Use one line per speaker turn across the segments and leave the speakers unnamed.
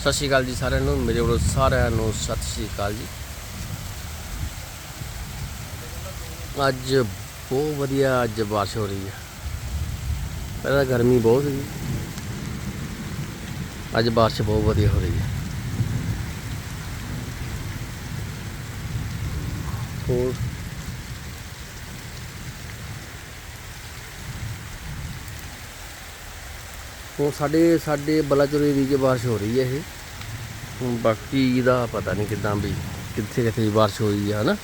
ਸਤਿ ਸ਼੍ਰੀ ਅਕਾਲ ਜੀ ਸਾਰਿਆਂ ਨੂੰ, ਮੇਰੇ ਵੱਲੋਂ ਸਾਰਿਆਂ ਨੂੰ ਸਤਿ ਸ਼੍ਰੀ ਅਕਾਲ ਜੀ। ਅੱਜ ਬਹੁਤ ਵਧੀਆ ਅੱਜ ਬਾਰਿਸ਼ ਹੋ ਰਹੀ ਹੈ। ਪਹਿਲਾਂ ਗਰਮੀ ਬਹੁਤ ਸੀ। ਅੱਜ ਬਾਰਿਸ਼ ਬਹੁਤ ਵਧੀਆ ਹੋ ਰਹੀ ਹੈ। ਹੋਰ ਹੁਣ ਸਾਡੇ ਸਾਡੇ ਬਲਾਚੌਰ ਏਰੀਏ 'ਚ ਬਾਰਿਸ਼ ਹੋ ਰਹੀ ਹੈ ਇਹ। ਹੁਣ ਬਾਕੀ ਦਾ ਪਤਾ ਨਹੀਂ ਕਿਦਾਂ ਵੀ ਕਿੱਥੇ ਕਿੱਥੇ ਬਾਰਿਸ਼ ਹੋਈ ਹੈ ਹਨਾ?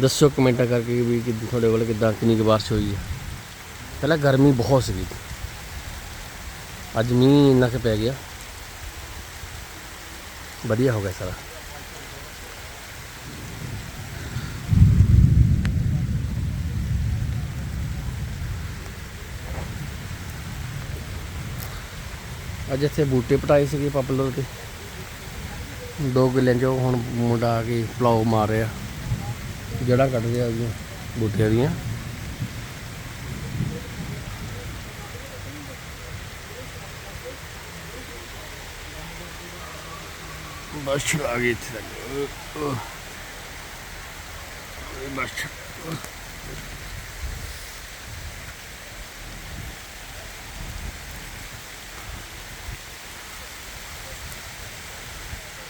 ਦੱਸੋ ਕਮੈਂਟਾਂ ਕਰਕੇ ਵੀ ਕਿ ਤੁਹਾਡੇ ਵੱਲ ਕਿਦਾਂ, ਕਿੰਨੀ ਕੁ ਬਾਰਿਸ਼ ਹੋਈ ਹੈ ਪਹਿਲਾਂ ਗਰਮੀ ਬਹੁਤ ਸੀਗੀ। ਅੱਜ ਮੀਂਹ ਇੰਨਾ ਕੁ ਪੈ ਗਿਆ। ਵਧੀਆ ਹੋ ਗਿਆ ਸਾਰਾ। ਅੱਜ ਇੱਥੇ ਬੂਟੇ ਪਟਾਏ ਸੀਗੇ ਪਪਲਰ ਦੇ। ਦੋ ਕਿੱਲਿਆਂ 'ਚੋਂ ਹੁਣ ਮੁੰਡਾ ਆ ਕੇ ਪਲਾਉ ਮਾਰ ਰਿਹਾ। ਜੜਾਂ ਕੱਢ ਰਿਹਾ ਉਹਦੀਆਂ ਬੂਟਿਆਂ ਦੀਆਂ। ਬਸ ਆ ਗਈ ਇੱਥੇ ਤੱਕ। ਬਸ।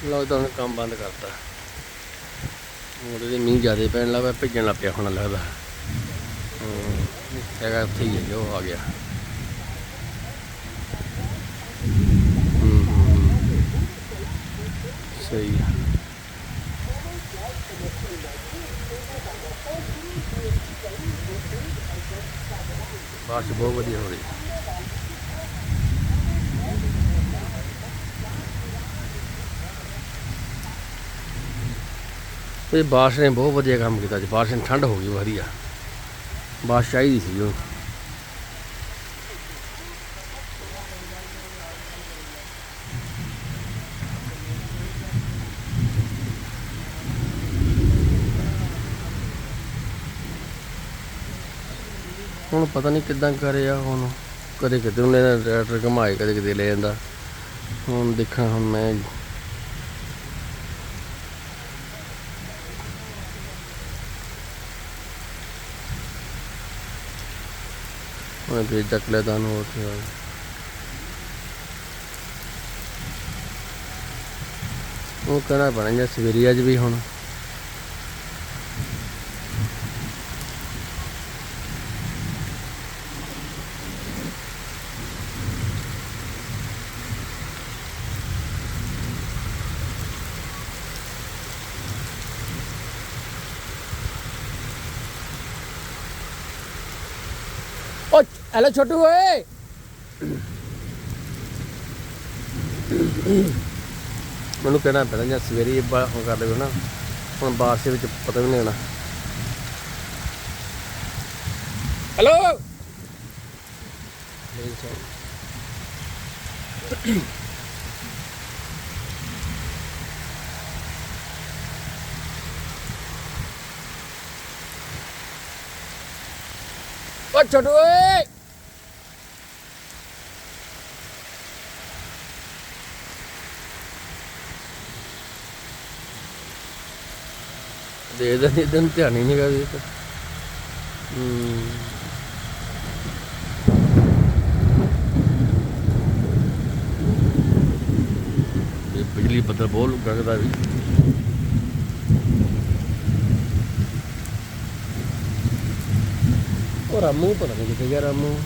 ਲੱਗਦਾ ਹੁਣ ਕੰਮ ਬੰਦ ਕਰਤਾ। ਉਹਦੇ ਮੀਂਹ ਜ਼ਿਆਦਾ ਪੈਣ ਲੱਗਾ ਭਿੱਜਣ ਲੱਗ ਪਿਆ ਹੁਣ ਲੱਗਦਾ। ਹੈਗਾ ਉੱਥੇ ਹੀ ਜੋ ਆ ਗਿਆ। ਸਹੀ ਹੈ ਬਾਰਿਸ਼ ਬਹੁਤ ਵਧੀਆ ਹੋ ਰਹੀ ਹੈ। ਇਹ ਬਾਰਿਸ਼ ਨੇ ਬਹੁਤ ਵਧੀਆ ਕੰਮ ਕੀਤਾ ਜੀ। ਬਾਰਿਸ਼ ਨੇ ਠੰਡ ਹੋ ਗਈ ਵਧੀਆ। ਬਾਰਿਸ਼ ਚਾਹੀਦੀ ਸੀ ਉਹ ਹੁਣ। ਪਤਾ ਨਹੀਂ ਕਿੱਦਾਂ ਕਰਿਆ ਹੁਣ ਕਦੇ ਕਿਤੇ ਉਹਨੇ ਟਰੈਕਟਰ ਘਮਾਏ, ਕਦੇ ਕਿਤੇ ਲੈ ਜਾਂਦਾ। ਹੁਣ ਦੇਖਾਂ, ਹੁਣ ਮੈਂ ਮੈਂ ਭੇਜ ਚੱਕ ਤੁਹਾਨੂੰ ਉਹ ਕਹਿਣਾ ਬਣ ਗਿਆ ਸਵੇਰੀ ਅੱਜ ਵੀ ਹੁਣ। ਓ ਹੈਲੋ ਛੋਟੂ ਓਏ ਮੈਨੂੰ ਕਹਿਣਾ ਪੈਣਾ ਜਾਂ ਸਵੇਰੇ ਬਾ ਹੁਣ ਕਰ ਦੇਵੇ ਨਾ ਹੁਣ ਬਾਰਿਸ਼ ਦੇ ਵਿੱਚ ਪਤਾ ਵੀ ਨਹੀਂ ਲੱਗਣਾ ਹੈਲੋ ਓ ਛੋਟੂ ਓਏ ਦੇ ਦੇ ਨਹੀਂ ਧਿਆਨ ਹੀ ਨਹੀਂ ਕਰਦੀ ਤੇ। ਇਹ ਬਿਜਲੀ ਬੱਦਲ ਬਹੁਤ ਗਗਦਾ ਵੀ। ਉਹ ਰਾਮੂ ਪਤਾ ਨਹੀਂ ਕਿੱਥੇ ਗਿਆ ਰਾਮੂ।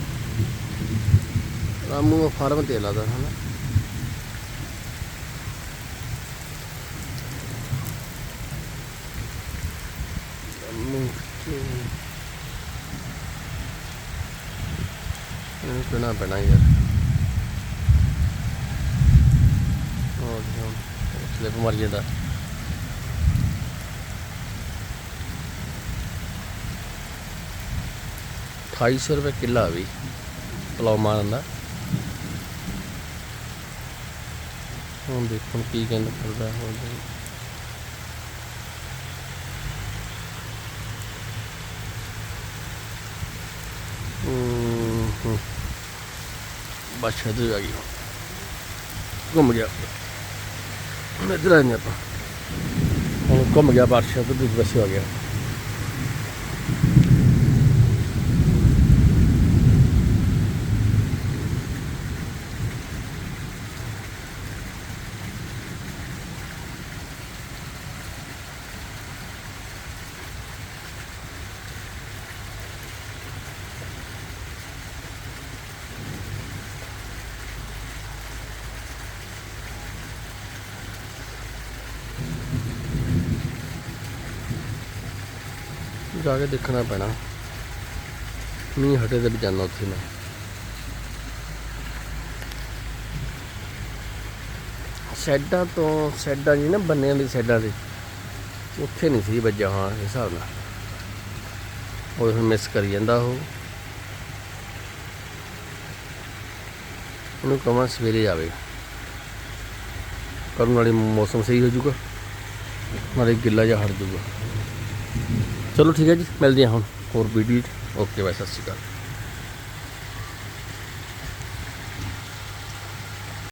ਰਾਮੂ ਫਾਰਮ ਤੇ ਲਾਦਾ ਹਨਾ ਰਾਮੂ ਕਿੱਥੇ? ਇਹਨੂੰ ਕਹਿਣਾ ਪੈਣਾ ਯਾਰ। ਉਹ ਸਲਿਪ ਮਰ ਜਾਂਦਾ ਅਠਾਈ ਸੌ ਰੁਪਏ ਕਿੱਲਾ ਵੀ ਪਲਾਉ ਮਾਰਨ ਦਾ। ਹੁਣ ਦੇਖੋ ਕੀ ਕਹਿੰਦਾ ਕਰਦਾ ਹੋਰ ਹੂੰ ਹੂੰ ਬਸ ਛੱਡ ਆ ਗਈ ਘੁੰਮ ਗਿਆ ਹੁਣ ਇੱਧਰ ਆਏ ਨੇ ਆਪਾਂ ਹੁਣ ਘੁੰਮ ਗਿਆ ਬਾਰਿਸ਼ ਤੋਂ ਦੂਜੇ ਪਾਸੇ ਆ ਗਿਆ ਜਾ ਕੇ ਦੇਖਣਾ ਪੈਣਾ। ਮੀਂਹ ਹਟੇ ਤੇ ਵੀ ਜਾਣਾ ਉੱਥੇ ਮੈਂ। ਸੈਡਾਂ ਤੋਂ, ਸੈਡਾਂ ਜੀ ਨਾ ਬੰਨਿਆਂ ਦੀ ਸੈਡਾਂ ਦੇ ਉੱਥੇ ਨਹੀਂ ਸੀ ਵੱਜਾ ਹਾਂ, ਇਸ ਹਿਸਾਬ ਨਾਲ। ਉਹ ਮਿਸ ਕਰੀ ਜਾਂਦਾ ਉਹ। ਉਹਨੂੰ ਕਹਾਂ ਸਵੇਰੇ ਜਾਵੇ ਕਰਨ ਵਾਲੀ ਮੌਸਮ ਸਹੀ ਹੋ ਜਾਊਗਾ। ਨਾਲੇ ਗਿੱਲਾ ਜਿਹਾ ਹਟ ਜਾਊਗਾ। ਚਲੋ ਠੀਕ ਹੈ ਜੀ ਮਿਲਦੇ ਹਾਂ ਹੁਣ ਹੋਰ ਵੀਡੀਓ ਓਕੇ ਬਾਈ ਸਤਿ ਸ਼੍ਰੀ ਅਕਾਲ।